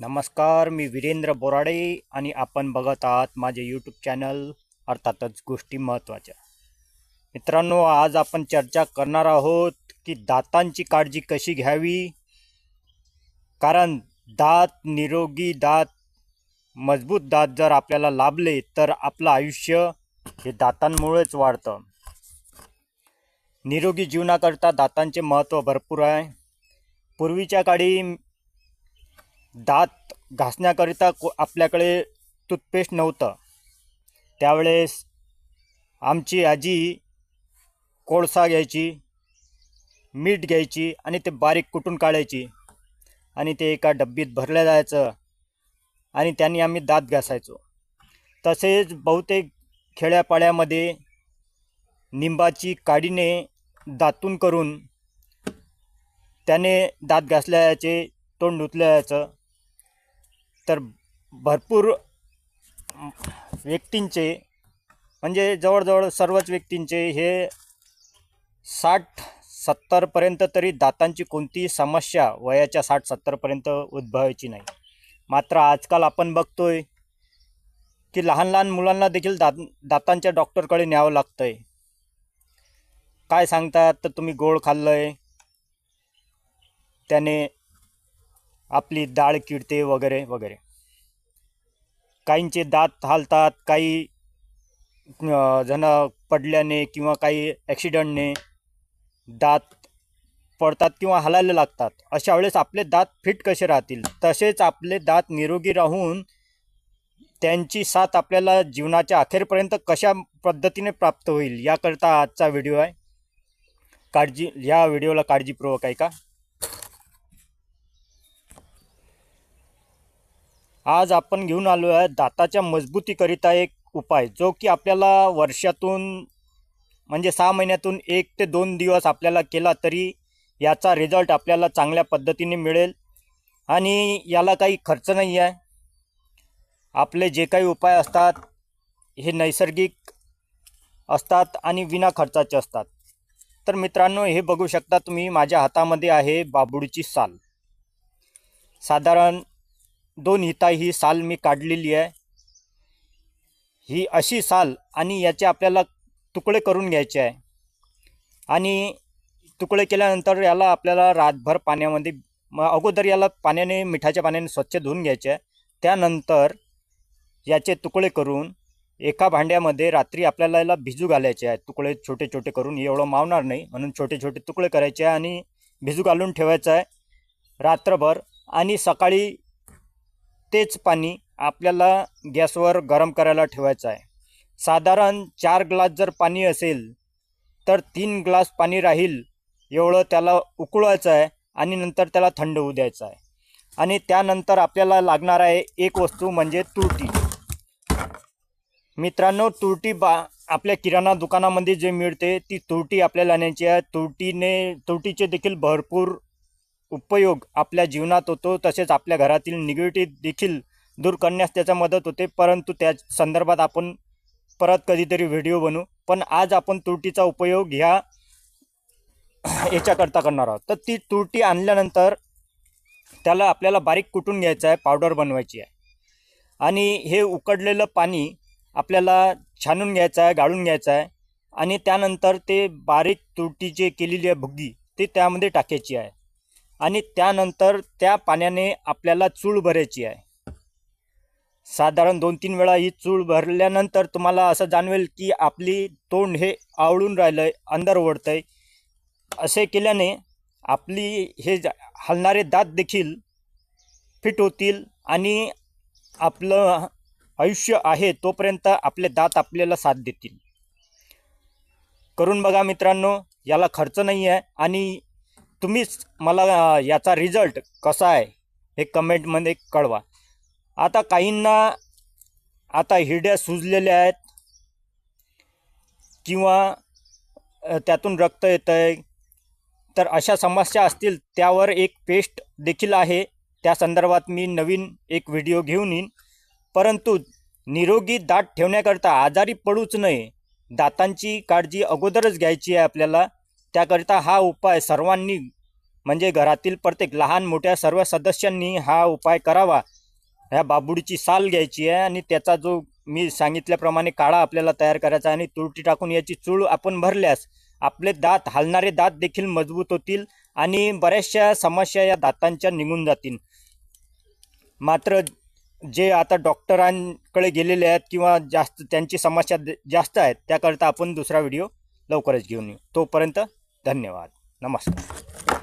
नमस्कार मी वीरेंद्र बोराडे आणि आपण बघत आहात माझे यूट्यूब चॅनल अर्थातच गोष्टी महत्त्वाच्या. मित्रांनो आज आपण चर्चा करणार आहोत की दातांची काळजी कशी घ्यावी? कारण दात निरोगी दात मजबूत दात जर आपल्याला लाभले तर आपलं आयुष्य हे दातांमुळेच वाढतं. निरोगी जीवनाकरता दातांचे महत्त्व भरपूर आहे. पूर्वीच्या काळी दात घासण्याकरिता को आपल्याकडे टूथपेस्ट नव्हतं. त्यावेळेस आमची आजी कोळसा घ्यायची मीठ घ्यायची आणि ते बारीक कुटून काढायची आणि ते एका डब्बीत भरलं जायचं आणि त्यांनी आम्ही दात घासायचो. तसेच बहुतेक खेड्यापाड्यामध्ये निंबाची काडीने दातून करून त्याने दात घासल्या तोंड धुतलं जायचं तर भरपूर व्यक्तींचे म्हणजे जवळजवळ सर्वच व्यक्तींचे हे साठ सत्तरपर्यंत तरी दातांची कोणतीही समस्या वयाच्या साठ सत्तरपर्यंत उद्भवायची नाही. मात्र आजकाल आपण बघतोय की लहान लहान मुलांना देखील दात दातांच्या डॉक्टरकडे न्यावं लागतं आहे काय सांगतात? तर तुम्ही गोड खाल्लं आहे त्याने आपली डाळ किडते वगैरे वगैरे. काहींचे दात हालतात काही जणं जण पडल्याने किंवा काही ॲक्सिडंटने दात पडतात किंवा हलायला लागतात. अशा वेळेस आपले दात फिट कसे राहतील? तसेच आपले दात निरोगी राहून त्यांची साथ आपल्याला जीवनाच्या अखेरपर्यंत कशा पद्धतीने प्राप्त होईल याकरता आजचा व्हिडिओ आहे. काळजी या व्हिडिओला काळजीपूर्वक आहे आज आपण घेऊन आलो आहे दाताच्या मजबूतीकरिता एक उपाय जो की आपल्याला वर्षातून म्हणजे सहा महिन्यातून एक ते दोन दिवस आपल्याला केला तरी याचा रिझल्ट आपल्याला चांगल्या पद्धतीने मिळेल. आणि याला काही खर्च नाही आहे आपले जे काही उपाय असतात हे नैसर्गिक असतात आणि विना खर्चाचे असतात. तर मित्रांनो हे बघू शकता तुम्ही माझ्या हातामध्ये आहे बाबुडीची साल. साधारण दोन हिता ही साल मी काढलेली आहे. ही अशी साल आणि याचे आपल्याला तुकडे करून घ्यायचे आहे. आणि तुकडे केल्यानंतर याला आपल्याला रातभर पाण्यामध्ये अगोदर याला पाण्याने मिठाच्या पाण्याने स्वच्छ धुवून घ्यायचे आहे. त्यानंतर याचे तुकडे करून एका भांड्यामध्ये रात्री आपल्याला याला भिजू घालायचे आहे. तुकडे छोटे छोटे करून एवढं मावणार नाही म्हणून छोटे छोटे तुकडे करायचे आहे आणि भिजू घालून ठेवायचं आहे रात्रभर. आणि सकाळी तेच पाणी आपल्याला गॅसवर गरम करायला ठेवायचं आहे. साधारण चार ग्लास जर पाणी असेल तर तीन ग्लास पाणी राहील एवढं त्याला उकळवायचं आहे आणि नंतर त्याला थंड होऊ द्यायचं आहे. आणि त्यानंतर आपल्याला लागणार आहे एक वस्तू म्हणजे तुरटी. मित्रांनो तुरटी बा आपल्या किराणा दुकानामध्ये जे मिळते ती तुरटी आपल्याला आणायची आहे. तुरटीने तुरटीचे देखील भरपूर उपयोग आपल्या जीवनात होतो तसेच आपल्या घरातील निगेटिव्ह देखील दूर करण्यास त्याचा मदत होते. परंतु त्या संदर्भात आपण परत कधीतरी व्हिडिओ बनवू. पण आज आपण तुरटीचा उपयोग ह्या याच्याकरता करणार आहोत. तर ती तुरटी आणल्यानंतर त्याला आपल्याला बारीक कुटून घ्यायचं आहे पावडर बनवायची आहे. आणि हे उकडलेलं पाणी आपल्याला छानून घ्यायचं आहे गाळून घ्यायचं आहे. आणि त्यानंतर ते बारीक तुरटी जे केलेली आहे भुगी ती त्यामध्ये टाकायची आहे. आणि त्यानंतर त्या पाण्याने आपल्याला चूळ भरायची आहे. साधारण दोन तीन वेळा ही चूळ भरल्यानंतर तुम्हाला असं जाणवेल की आपली तोंड हे आवळून राहिलं आहे अंदर ओढतं आहे असे केल्याने आपली हे जा- हलणारे दात देखील फिट होतील आणि आपलं आयुष्य आहे तोपर्यंत आपले दात आपल्याला साथ देतील. करून बघा मित्रांनो याला खर्च नाही आहे आणि तुम्हीच मला याचा रिझल्ट कसा आहे हे कमेंटमध्ये कळवा. आता काहींना आता हिरड्या सुजलेल्या आहेत किंवा त्यातून रक्त येतं आहे तर अशा समस्या असतील त्यावर एक पेस्ट देखील आहे. त्या संदर्भात मी नवीन एक व्हिडिओ घेऊन येईन. परंतु निरोगी दात ठेवण्याकरता आजारी पडूच नये. दातांची काळजी अगोदरच घ्यायची आहे आपल्याला. त्याकरिता हा उपाय सर्वांनी म्हणजे घरातील प्रत्येक लहान मोठ्या सर्व सदस्यांनी हा उपाय करावा. ह्या बाबुडीची साल घ्यायची आहे आणि त्याचा जो मी सांगितल्याप्रमाणे काळा आपल्याला तयार करायचा आहे आणि तुरटी टाकून याची चूळ आपण भरल्यास आपले दात हलणारे दात देखील मजबूत होतील आणि बऱ्याचशा समस्या या दातांच्या निघून जातील. मात्र जे आता डॉक्टरांकडे गेलेले आहेत किंवा जास्त त्यांची समस्या जास्त आहेत त्याकरता आपण दुसरा व्हिडिओ लवकरच घेऊन येऊ. तोपर्यंत धन्यवाद. नमस्कार.